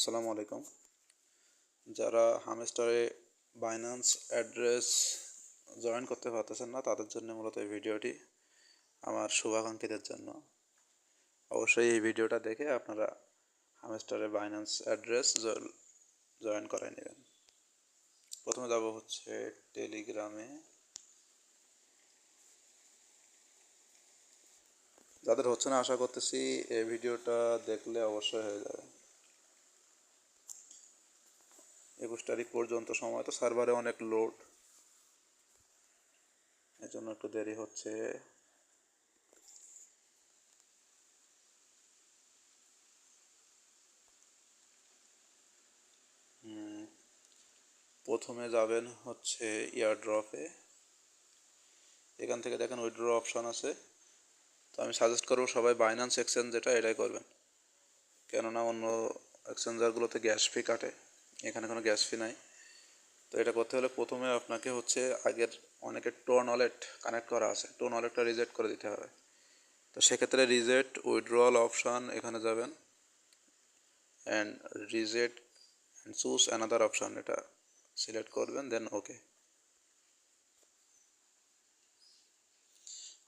আসসালামু আলাইকুম। যারা হামস্টারে বাইন্যান্স অ্যাড্রেস জয়েন করতে পারতেছেন না, তাদের জন্য মূলত এই ভিডিওটি আমার শুভাকাঙ্ক্ষীদের জন্য। অবশ্যই এই ভিডিওটা দেখে আপনারা হামস্টারে বাইন্যান্স অ্যাড্রেস জয়েন করাই নেবেন। প্রথমে যাব হচ্ছে টেলিগ্রামে যাদের হচ্ছে না, আশা করতেছি এই ভিডিওটা দেখলে অবশ্যই হয়ে যাবে। একুশ তারিখ পর্যন্ত সময়, তো সার্ভারে অনেক লোড এর জন্য একটু দেরি হচ্ছে। প্রথমে যাবেন হচ্ছে ইয়ারড্রপে এখান থেকে দেখেন উইথড্র অপশন আছে। তো আমি সাজেস্ট করব সবাই বাইন্যান্স এক্সচেঞ্জ যেটা, এটাই করবেন। কেননা অন্য এক্সচেঞ্জারগুলোতে গ্যাস ফি কাটে। এখানে কোনো গ্যাস ফি নাই। তো এটা করতে হলে প্রথমে আপনাকে হচ্ছে আগের অনেকের টোন ওয়ালেট কানেক্ট করা আছে। টোন ওয়ালেটটা রিজেক্ট করে দিতে হবে। তো সেক্ষেত্রে রিজেক্ট উইথড্রল অপশান এখানে যাবেন। And reject and choose another option এটা সিলেক্ট করবেন, দেন ওকে।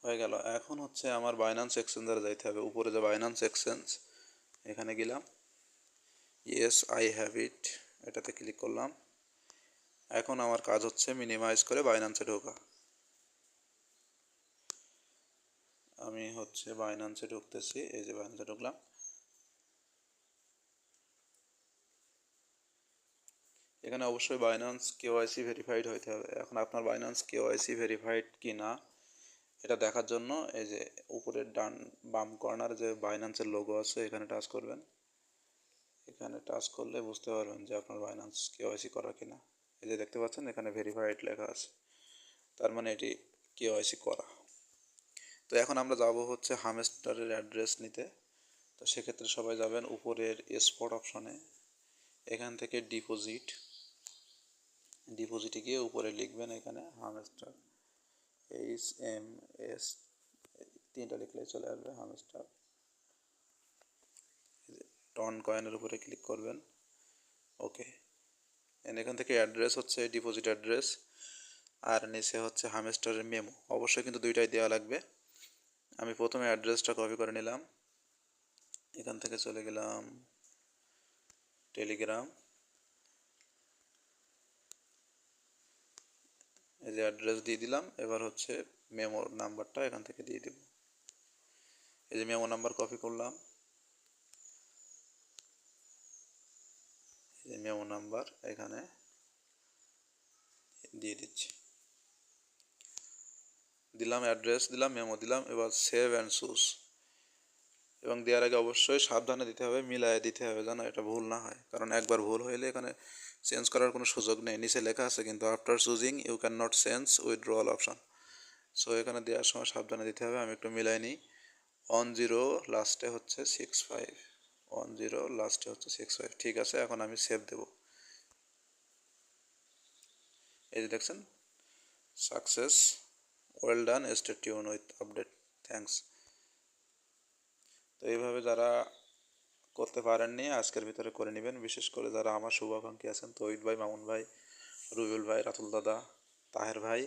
হয়ে গেল। এখন হচ্ছে আমার বাইন্যান্স এক্সচেঞ্জারে যাইতে হবে। উপরে যে বাইন্যান্স এক্সচেঞ্জ এখানে গেলাম। ইয়েস আই হ্যাভ ইট এটাতে ক্লিক করলাম। এখন আমার কাজ হচ্ছে মিনিমাইজ করে বাইনান্সে ঢোকা। আমি হচ্ছে বাইনান্সে ঢুকতেছি, এই যে বাইন্যান্সে ঢুকলাম। এখানে অবশ্যই বাইন্যান্স কেওয়াইসি ভেরিফাইড হইতে হবে। এখন আপনার বাইন্যান্স কেওয়াইসি ভেরিফাইড কি না এটা দেখার জন্য এই যে উপরের ডান বাম কর্নার যে বাইনান্সের লোগো আছে, এখানে টাচ করবেন। এখানে টাচ করলে বুঝতে পারবেন যে আপনার বাইন্যান্স কেওয়াইসি করা কিনা। এই যে দেখতে পাচ্ছেন, এখানে ভেরিফাইড লেখা আছে। তার মানে এটি কেওয়াইসি করা। তো এখন আমরা যাব হচ্ছে হামেস্টারের অ্যাড্রেস নিতে। তো সেক্ষেত্রে সবাই যাবেন উপরের স্পট অপশনে এখান থেকে ডিপোজিট ডিপোজিটে গিয়ে উপরে লিখবেন এখানে হামেস্টার এইচ এম এস। তিনটা লিখলে চলে আসবে হামেস্টার টন কয়েনের উপরে ক্লিক করবেন। ওকে এন এখান থেকে অ্যাড্রেস হচ্ছে ডিপোজিট অ্যাড্রেস আর নিচে হচ্ছে হামেস্টারের মেমো অবশ্যই কিন্তু দুইটাই দেওয়া লাগবে। আমি প্রথমে অ্যাড্রেসটা কপি করে নিলাম। এখান থেকে চলে গেলাম টেলিগ্রাম এই যে অ্যাড্রেস দিয়ে দিলাম, এবার হচ্ছে মেমোর নাম্বারটা এখান থেকে দিয়ে দেব। এই যে মেমো নাম্বার কপি করলাম এই যে মেমো নাম্বার এখানে দিয়ে দিচ্ছি। দিলাম অ্যাড্রেস, দিলাম মেমো, দিলাম এবার সেভ অ্যান্ড চুজ এবং দেওয়ার আগে অবশ্যই সাবধানে দিতে হবে, মিলায়ে দিতে হবে যেন এটা ভুল না হয়। কারণ একবার ভুল হইলে এখানে চেঞ্জ করার কোনো সুযোগ নেই। নিচে লেখা আছে কিন্তু after choosing, you can not change withdrawal option. So এখানে দেওয়ার সময় সাবধানে দিতে হবে, আমি একটু মিলাই নিই। ওয়ান জিরো, লাস্টে হচ্ছে সিক্স ফাইভ। ওয়ান জিরো, লাস্টে হচ্ছে সিক্স ফাইভ। ঠিক আছে, এখন আমি সেভ দেব। এই যে দেখছেন success well done stay tune with update thanks তো এইভাবে যারা করতে পারেননি, আজকের ভিতরে করে নেবেন। বিশেষ করে যারা আমার শুভাকাঙ্ক্ষী আছেন, তহিদ ভাই, মামুন ভাই, রুবেল ভাই, রাতুল দাদা, তাহের ভাই,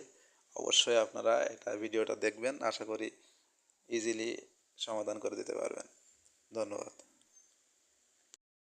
অবশ্যই আপনারা এটা ভিডিওটা দেখবেন। আশা করি ইজিলি সমাধান করে দিতে পারবেন। ধন্যবাদ।